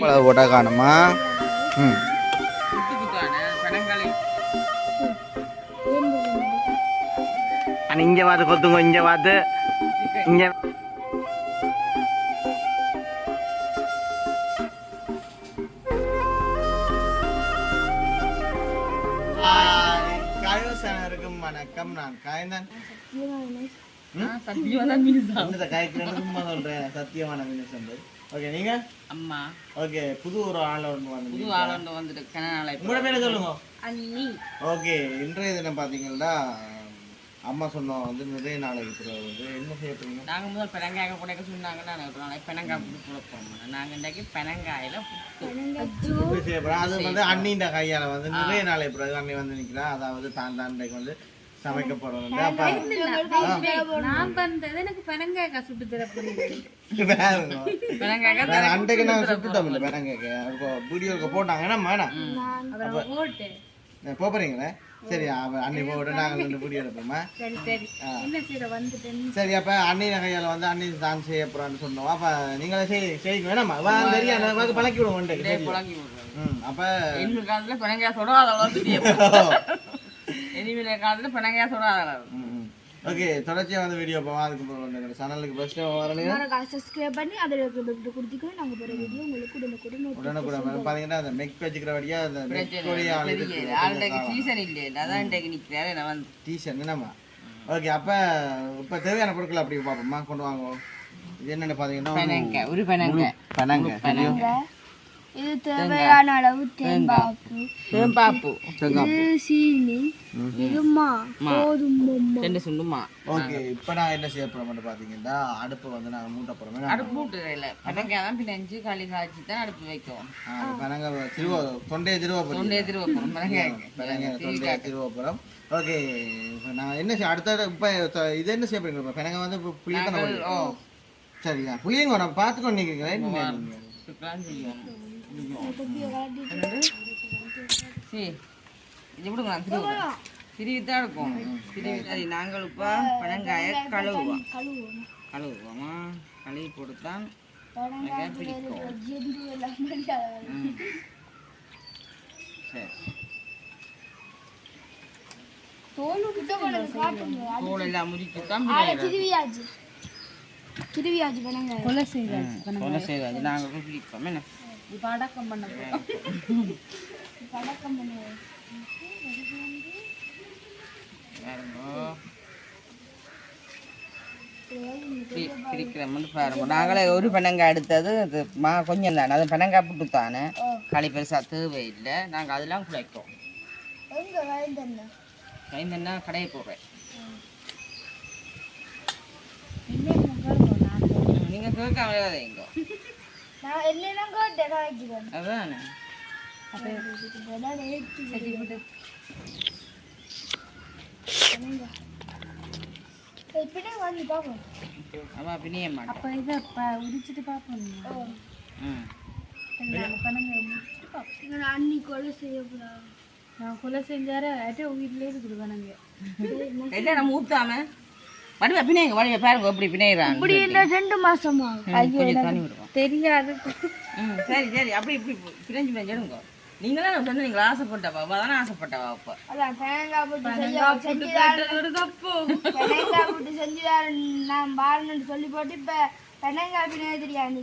மிளகு போட்டா காணுமா? ம். இங்கே பார்த்து கொத்துங்க இங்கே பார்த்து இங்கே. இருக்கும் வணக்கம். நான் காய்ந்தன். சத்தியமா தான் மீன் சொல்றேன் சத்தியமான மினிசன் ஓகே நீங்க? அம்மா. ஓகே புது ஒரு ஆள் ஒன்று புது வந்து ஆளண்டு வந்துட்டு கனநாளை உங்களோட பேரை சொல்லுங்க. அண்ணி. ஓகே இன்றைய தினம் பார்த்தீங்கன்னா அம்மா சொன்னோம் வந்து நிறைய நாளைக்கு பிறகு வந்து என்ன செய்ய போறீங்க? நாங்க முதல் பெனங்காய புடைக்க சொன்னாங்கன்னா நான் ஒரு நாளைக்கு பெனங்காய் புட்டு கொடுப்போம் நாங்க இன்றைக்கு பெனங்காயில புட்டு. அது வந்து அண்ணின்ற கையால வந்து நிறைய நாளை பிறகு அண்ணி வந்து நிக்கிறா அதாவது தான் தான் இன்றைக்கு வந்து சமைக்க போறோம் நான் வந்தது எனக்கு பெனங்காய்க்கா சுட்டு தர புரியுது அன்றைக்கு நான் சுட்டுட்டோம் இல்லை வேணாங்க வீடியோக்கு போட்டாங்கன்னா வேணாம் அப்புறம் போட்டு. போக போறீங்களே? சரி அண்ணி போட்டு நாங்கள் ரெண்டு வீடியோ எடுப்போமா? சரி சரி. ஆ. என்ன செய்யற வந்துட்டேன் சரி அப்ப அண்ணி நகையால வந்து அண்ணி தான் செய்ய போறான்னு சொன்னோம். அப்ப நீங்களே செய் செய்யுங்க. வேணாமா வா மாதிரி பழக்கி விடுவோம். புழங்கி விடுறோம் ம் அப்ப எங்க காலத்துல பெனங்காய் சுட அதெல்லாம் இனிமேல காலத்துல பெனங்காய் சுட அதெல்லாம் ஓகே தொடர்ச்சியா வந்து வீடியோ போவோம் அதுக்கு அப்புறம் சேனலுக்கு ஃபர்ஸ்ட் வரணுங்க சப்ஸ்கிரைப் பண்ணி அதில் இருக்கிற பெல் கொடுத்துக்கணும் நாங்கள் போகிற வீடியோ உங்களுக்கு உடனுக்குடன் உடனுக்குடன். பாத்தீங்கன்னா அந்த மெக் வச்சுக்கிறபடியா அந்த ஆளுக்கு சீசன் இல்லையே. அதான் இன்றைக்கு நிக்கிறாரு நான் வந்து? டீஷர்ட் என்னம்மா? ஓகே அப்ப இப்ப தேவையான பொருட்கள் அப்படி பார்ப்போம்மா. கொண்டு வாங்க. இது என்னன்னு பாத்தீங்கன்னா பெனங்காய் ஒரு பெனங்காய் பனங்க இது தேவையான அளவு தேம்பாப்பு பாப்பு இது சீனி. இது மா. ரெண்டு சுண்டுமா ஓகே இப்போ நான் என்ன செய்ய போறோம்னு பாத்தீங்கன்னா அடுப்பு வந்து நாங்கள் மூட்ட போறோம் அடுப்பு மூட்டு இல்லை. பெனங்காய் தான் பின்னஞ்சு களி காய்ச்சி தான் அடுப்பு வைக்கும். பனங்க திருவா தொண்டையை திருவா தொண்டை எதிர்வு வைப்போம் பெனங்காய். பனங்க தொண்டையை திருவா போறோம். ஓகே நான் என்ன செய்ய அடுத்த இப்போ இது என்ன செய்ய போறீங்க? பனங்க வந்து இப்போ புளிய தானே போடுறீங்க? ஓ. சரியா புளியங்க நான் பார்த்துக்கோ நீங்க சுக்கலாம் செய்யும் சரி இது விடுங்க நான் திருவுறேன் திருவி தான் இருக்கும். திருவி சரி நாங்கள் இப்போ பனங்காயை கழுவுவோம். கழுவுவோம்? கழுவி பிடிக்கும். சரி. தான் திருவியாச்சு. திருவியாச்சு பண்ணுங்க கொலை செய்தாச்சு. கொலை நாங்கள் பிடிப்போம். என்ன? இப்ப அடக்கம் பண்ண பண்ணுவோம் பாருங்க பிரிக்கிறோம்னு பாருங்க. நாங்களே ஒரு பெனங்காய் எடுத்தது அது மா கொஞ்சம் தானே. அது பெனங்காய் புட்டு தானே களி பெருசாக தேவையில்லை. நாங்கள் அதெல்லாம் வயந்தண்ணா கைந்தன்னா கடையை போடுறேன் நீங்கள் கேட்க விளையாதைங்க நான் எல்லாம் கேட்டேன் காய்க்கிறேன் அதுதானே இப்படியே வந்து பார்ப்போம். அவள் பிணிய மாட்டேன் அப்ப இதை ப- உரிச்சிட்டு பார்ப்போம் ம் முடிச்சிட்டு பார்ப்போம். இங்கே அன்னி கொலை செய்யக்கூடாது. நான் கொலை செஞ்சாரு அட்டே வீட்டிலே இருக்குது பெனங்க இல்லை நம்ம ஊற்றாம வடிவா பிணைங்க வடிவா பாருங்க எப்படி பிணைகிறான் இப்படி இல்லை ரெண்டு மாசமா? தண்ணி விடுவோம். தெரியாது. ம் சரி சரி அப்படி இப்படி பிணைஞ்சு பிணைஞ்சிடுங்க நீங்களே சொன்ன நீங்கள் ஆசைப்பட்டவா? அவள் தானே ஆசைப்பட்டவா அப்போ? அதான் தேங்காய் போட்டு செஞ்சு போட்டு செஞ்சு நான் பாருன்னு சொல்லி போட்டு இப்போ பெனங்காய் பின்னாடி தெரியாது.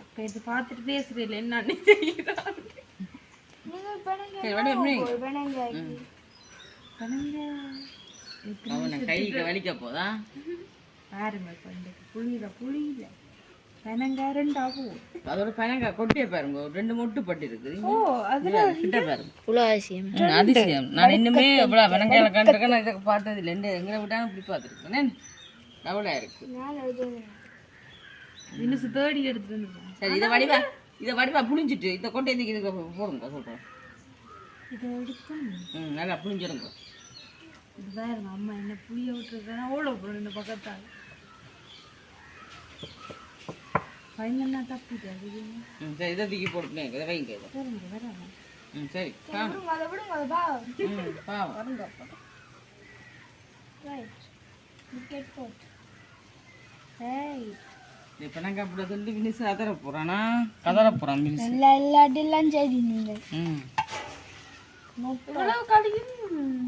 அப்ப இது பார்த்துட்டு பேசுறீல்ல என்ன செய்யறான் அவனை கைக்கு வலிக்க போதா? பாருங்க இந்த புளியில புளியில பெனங்காய் ரெண்டாகும் அதோட பனங்காய் கொட்டிய பாருங்க. ரெண்டு மொட்டு பட்டு இருக்குது. ஓ அது கிட்ட பாருங்க. ம், அதிசயம். நான் இன்னுமே இவ்வளோ பனங்காயில கண்டிருக்கேன் நான் இதை பார்த்தது இல்லை எந்த எங்கே விட்டாலும் இப்படி பார்த்துருக்கேன் டபுளாக இருக்கு. இன்னும் தேடி எடுத்துட்டு வந்துருக்கேன் சரி இதை வடிவா இதை வடிவா புளிஞ்சிட்டு இதை கொண்டு வந்து இதுக்கு போடுங்க சொல்கிறேன் இதை எடுத்து ம் நல்லா புளிஞ்சிருங்க இது பாருங்க அம்மா என்ன புளிய விட்டுருக்கேன் ஓட போறேன் இந்த பக்கத்தால். பயங்கரனா தப்பிட்டு சரி இதை தூக்கி போட்டுனே இதை வைங்க இதை பாருங்க வராங்க ம் சரி காணும் அதை விடுங்க அதை பா ம் பாவம் ரைட் விக்கெட் போட் இப்ப நாங்க அப்படி சொல்லி மினிஸ் அதர போறானா? கதற போறான் மினிஸ் எல்லா இல்லாட்டிலாம் சரி நீங்கள் ம்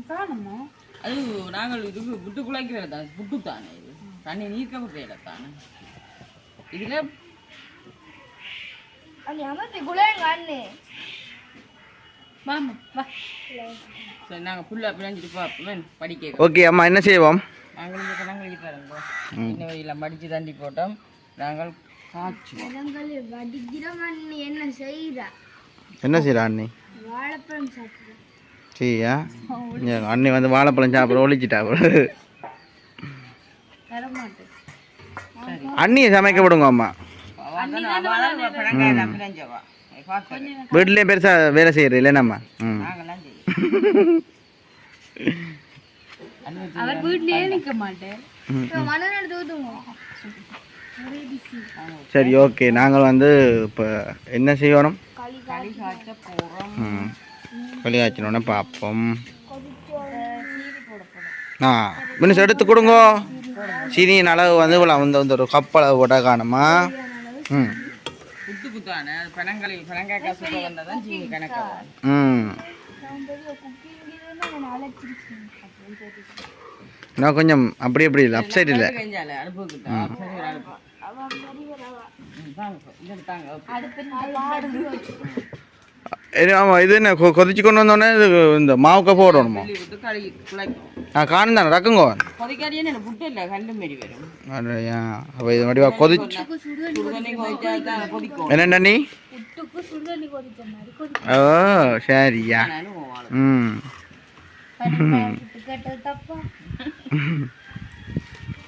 காணுமோ? அது நாங்கள் இது புட்டு குழைக்கிற தான். புட்டு தானே இது. தண்ணி நீர்க்க விடுற தானே. இதுல ஓகே அம்மா என்ன செய்வோம்? நாங்கள் இருக்காருங்க இன்ன வழியில் மடித்து தாண்டி போட்டோம். நாங்கள் காய்ச்சுவோம் என்ன செய்கிறா என்ன செய்யறா அண்ணி? வாழைப்பழம் சாப்பிட்றேன் சரியா அண்ணி வந்து வாழைப்பழம் சாப்பிட ஒழிச்சிட்டா அண்ணியை சமைக்க விடுங்க அம்மா. பிணங்காய் பிணைஞ்சவா பார்த்தேன் வீட்லயும் பெருசா வேலை செய்யறது இல்லைன்னாம்மா ம். அவர் வீட்லயே நிக்க சரி ஓகே நாங்கள் வந்து இப்போ என்ன செய்யணும்? வெளியாச்சினோடனே பார்ப்போம் ஆ மினிஸ் எடுத்து கொடுங்க. சீனியின் அளவு வந்து இவ்வளோ வந்து வந்து ஒரு கப் அளவு காணுமா? ம். நான் கொஞ்சம் அப்படி அப்படி இல்லை அப்சைட் இல்லை. அடுப்பு ம், தாங்க இந்த தாங்க ஆமாம் இது என்ன கொதிச்சு கொண்டு வந்தோடனே இது இந்த மாவுக்க போடணுமா ஆ காணும் தானே ரக்குங்க அப்போ இது வடிவா கொதிச்சு என்னண்டா நீ புட்டுக்கு சுடுதண்ணி கொதிச்ச மாதிரி கொதி ஓ சரியா ம் புட்டு கேட்டது தப்பா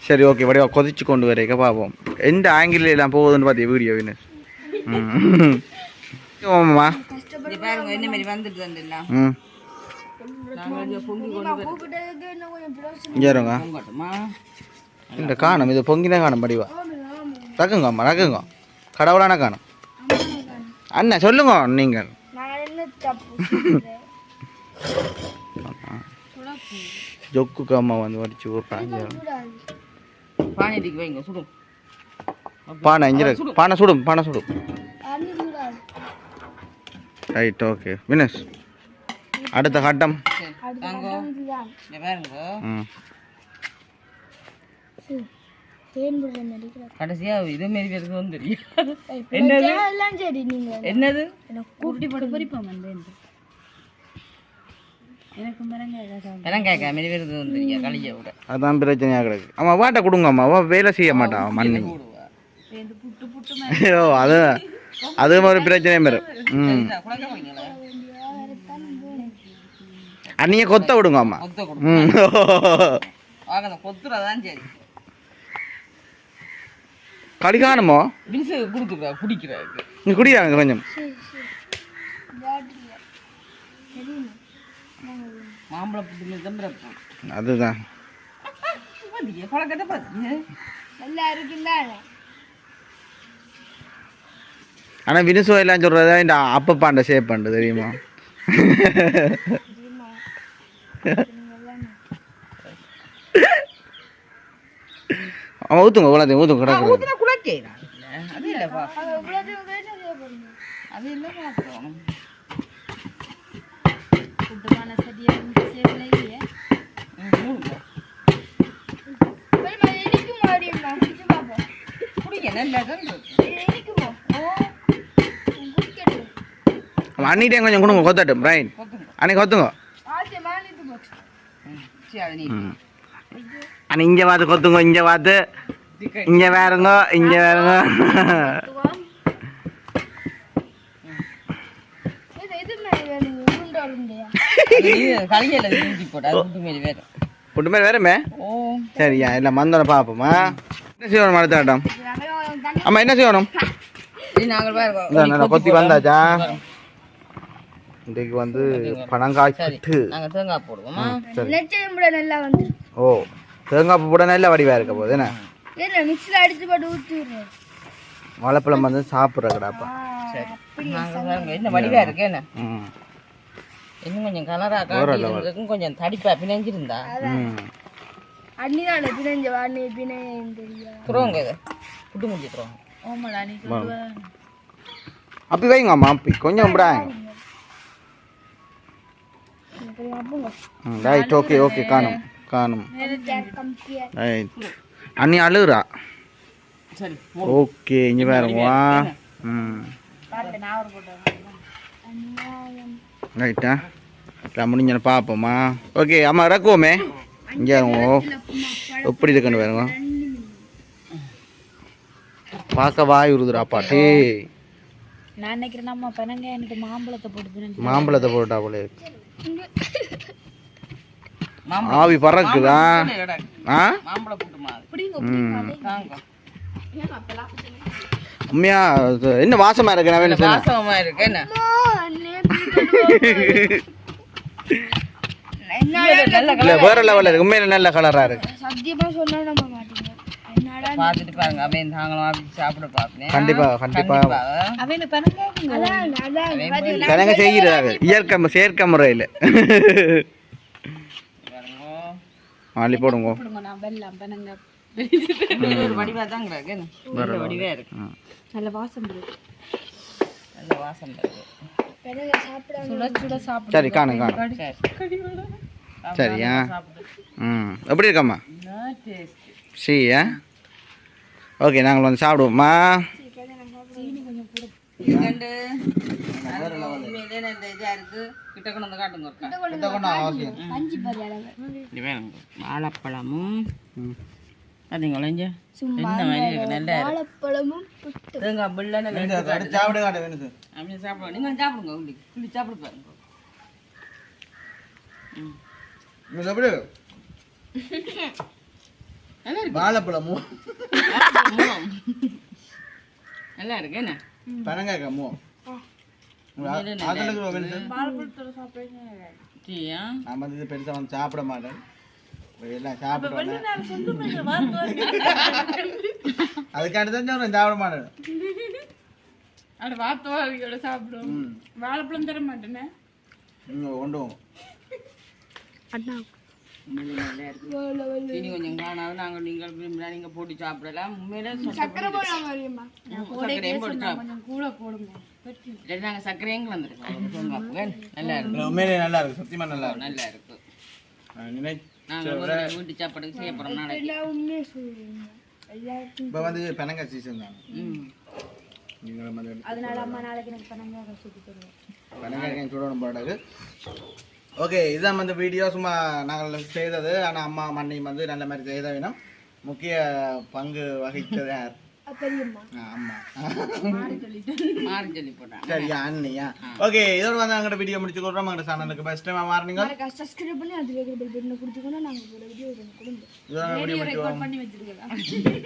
சரி ஓகே வடிவா கொதிச்சு கொண்டு வரைக்க பார்ப்போம் எந்த ஆங்கிள் எல்லாம் போகுதுன்னு பார்த்தியா வீடியோ வினு ம் ஆமாம்மா இது பாருங்க என்ன மாதிரி வந்துட்டு வந்துடல ம். இந்த காணும் இது பொங்கினா காணும் வடிவா ரக்குங்க அம்மா ரக்குங்க கடவுளான காணும். அண்ணா சொல்லுங்க நீங்கள். நான் என்ன தப்பு? ஜொக்குக்கு அம்மா வந்து வடிச்சு கூடாது பானைக்கு வைங்க சுடும் பானை இங்கே. பானை சுடும் பானை சுடும். ரைட் ஓகே வினஸ் அடுத்த கட்டம். கடைசியாக இதே மாரி பேருக்கு வந்துடும் என்னது? எல்லாம் சரி நீங்க என்னது? கூட்டி போட்டு வந்து விட. அதான் பிரச்சனையாக கிடக்கு. அம்மா வாட்டை கொடுங்க அம்மா வேலை செய்ய மாட்டான் மண்ணி. போடுவா சேர்ந்து புட்டு புட்டு ஐயோ அது அது ஒரு பிரச்சனையும் வரும். ம். அன்னைய கொத்த விடுங்க அம்மா. ம். வாங்க கொத்துறதான் சரி. கடிகாணுமோ பின்சு கொடுக்குறா குடிக்கிறாருக்கு நீ குடியாங்க கொஞ்சம். அதுதான். நல்லா இருக்குல்ல ஆனால் வினுசோ எல்லாம் சொல்கிறதா இந்த அப்பப்பாண்ட ஷேப் பண்ணு தெரியுமா? அவன் ஊற்றுங்க குழந்தை ஊற்றுங்க கிடக்கு ஊற்றினா அண்ணிட்டே கொஞ்சம் கொடுங்க கொத்தட்டும் ரைட் அன்னைக்கு கொத்துங்க. அண்ணி இங்கே பார்த்து கொத்துங்க இங்கே பார்த்து. இங்கே வேறுங்க இங்கே வேறுங்க போட்டு வேறுமே ஓ. சரியா இல்லை மந்தனை பார்ப்போமா? என்ன செய்யணும் அடுத்த ஆட்டம்? அம்மா என்ன செய்யணும்? கொத்தி வந்தாச்சா? இன்றைக்கு வந்து காய்ச்சிட்டு நாங்கள் தேங்காய் போடுவோமா? நல்லா வந்து. ஓ தேங்காய் போட நல்ல வடிவாக இருக்க போகுது என்ன? மிக்சியில் அடிச்சு போட்டு ஊற்றி வாழைப்பழம் வந்து சாப்பிட்ற கடாப்பா. சரி. நாங்கள் பாருங்க என்ன வடிவா இருக்கு என்ன? ம். இன்னும் கொஞ்சம் கலராக காட்டி கொஞ்சம் தடிப்பா பிணைஞ்சிருந்தா? ம். அண்ணிதானே பிணைஞ்ச வாணி தெரியும் துறவங்க இதை. புட்டு முடிச்சுட்டுருவாங்க ஓமடா நீ சொல்லுவ. அப்படி வைங்க அம்மா அப்படி கொஞ்சம் விடாங்க. ரைட் ஓகே ஓகே காணும் காணும் ரைட் அண்ணி அழுகுறா சரி ஓகே இங்கே பாருங்க வா ம் ரைட்டா எல்லாம் முடிஞ்சன பார்ப்போமா ஓகே அம்மா இறக்குவோமே இங்கே எப்படி இருக்குன்னு பாருங்க பார்க்க வாய் உருதுடா பாட்டி நான் நினைக்கிறேன் நம்ம பனங்க மாம்பழத்தை போட்டு மாம்பழத்தை போட்டா போல இருக்கு ஆவி பறக்குதா. ஆ? உண்மையா என்ன வாசமா இருக்கு? நான் வாசமா இருக்கு. என்ன? வேற லெவல்ல இருக்கு? உண்மையில நல்ல கலரா இருக்கு. சத்தியமா சொன்னா என்னடா பார்த்துட்டு பாருங்க. அவன் தாங்களும் அப்படி சாப்பிட பார்ப்பேன். கண்டிப்பா கண்டிப்பா. அவனு பனங்க அதான் அதான். கணங்க செய்கிறாரு இயற்கை செயற்கை முறையில் மாலி போடுங்க. வடிவா தான் வடிவா இருக்கு. நல்ல வாசம் நல்ல வாசம் சரி சரியா? ம். எப்படி இருக்கம்மா? என்ன டேஸ்ட் சி ஆ ஓகே நாங்கள் வந்து சாப்பிடுவோம்மா. வாழைப்பழமும் பார்த்தீங்களா வாழைப்பழமும் சாப்பிட நீங்கள் சாப்பிடுங்க உள்ளி சாப்பிடு பாருங்க நல்லா இருக்கு வாழைப்பழமும். நல்லா இருக்கு என்ன? பனங்காய்க்காமோ டீயா நான் வந்து இது பெருசாக வந்து சாப்பிட மாட்டேன். எல்லாம் சாப்பிடுவேன் அதுக்காண்டி தான் சொல்றேன் சாப்பிட மாட்டேன். அட வாத்தோட சாப்பிடும் ம். வாழைப்பழம் தர மாட்டேனே? போங்க அண்ணா நல்லா இருக்கு. தீனி கொஞ்சம் காணாது நாங்கள் நீங்கள் விரும்பினா நீங்கள் போட்டு சாப்பிடலாம். உண்மையிலே சக்கரை சர்க்கரையும் போட்டு கூட போடுங்க. நாங்கள் சர்க்கரையும் கலந்துருக்கோம் நல்லா இருக்கு. உண்மையிலே நல்லா இருக்கு. சத்தியமாக நல்லா இருக்கு. நல்லா இருக்கு. நாங்கள் முதல்ல வீட்டு சாப்பாடுக்கு செய்ய போகிறோம் நாளைக்கு. எல்லாம் உண்மையை சொல்லுவீங்க எல்லாருக்கும் இப்போ வந்து பனங்காய் சீசன் வந்து அதனால அம்மா நாளைக்கு எனக்கு ஓகே இதுதான் வந்து வீடியோ சும்மா நாங்கள் செய்தது. ஆனால் அம்மா மண்ணையும் வந்து நல்ல மாதிரி செய்த வேணும். முக்கிய பங்கு வகித்தது யார்? சரியா அண்ணியா. ஓகே இதோட வந்து எங்கள்கிட்ட வீடியோ முடிச்சு கொடுறோம். எங்கள்கிட்ட சேனலுக்கு பெஸ்ட் டைமாக மாறினீங்க சப்ஸ்கிரைப் பண்ணி அதில் இருக்கிற பெல் பட்டனை கொடுத்துக்கோன்னா நாங்கள் போட வீடியோ கொடுங்க. இதோட வீடியோ முடிச்சு பண்ணி வச்சிருக்கேன்.